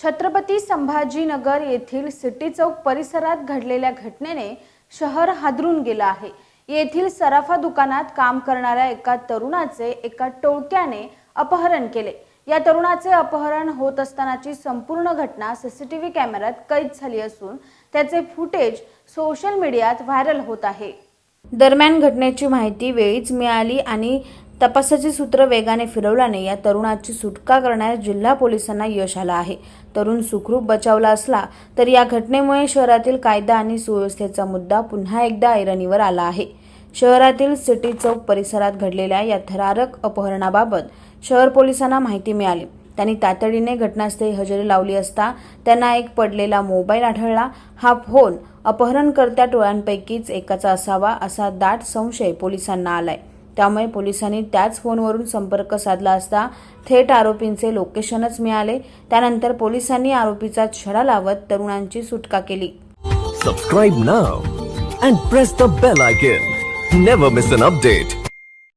छत्रपती संभाजीनगर येथील सिटी चौक परिसरात घडलेल्या घटनेने शहर हादरून गेलं आहे. येथील सराफा दुकानात काम करणाऱ्या एका तरुणाचे एका टोळक्याने अपहरण केले. या तरुणाचे अपहरण होत असतानाची संपूर्ण घटना सीसीटीव्ही कॅमेऱ्यात कैद झाली असून त्याचे फुटेज सोशल मीडियात व्हायरल होत आहे. दरम्यान घटनेची माहिती वेळीच मिळाली आणि तपासाची सूत्र वेगाने फिरवल्याने या तरुणाची सुटका करण्यास जिल्हा पोलिसांना यश आलं आहे. तरुण सुखरूप बचावला असला तर या घटनेमुळे शहरातील कायदा आणि सुव्यवस्थेचा मुद्दा पुन्हा एकदा ऐरणीवर आला आहे. शहरातील सिटी चौक परिसरात घडलेल्या या थरारक अपहरणाबाबत शहर पोलिसांना माहिती मिळाली. त्यांनी तातडीने घटनास्थळी हजेरी लावली असता त्यांना एक पडलेला मोबाईल आढळला. हा फोन अपहरणकर्त्या टोळ्यांपैकीच एकाचा असावा असा दाट संशय पोलिसांना आलाय. त्यामुळे पोलिसांनी त्याच फोनवरून संपर्क साधला असता थेट आरोपींचे लोकेशनच मिळाले. त्यानंतर पोलिसांनी आरोपीचा छडा लावत तरुणांची सुटका केली. Subscribe now and press the bell icon never miss an update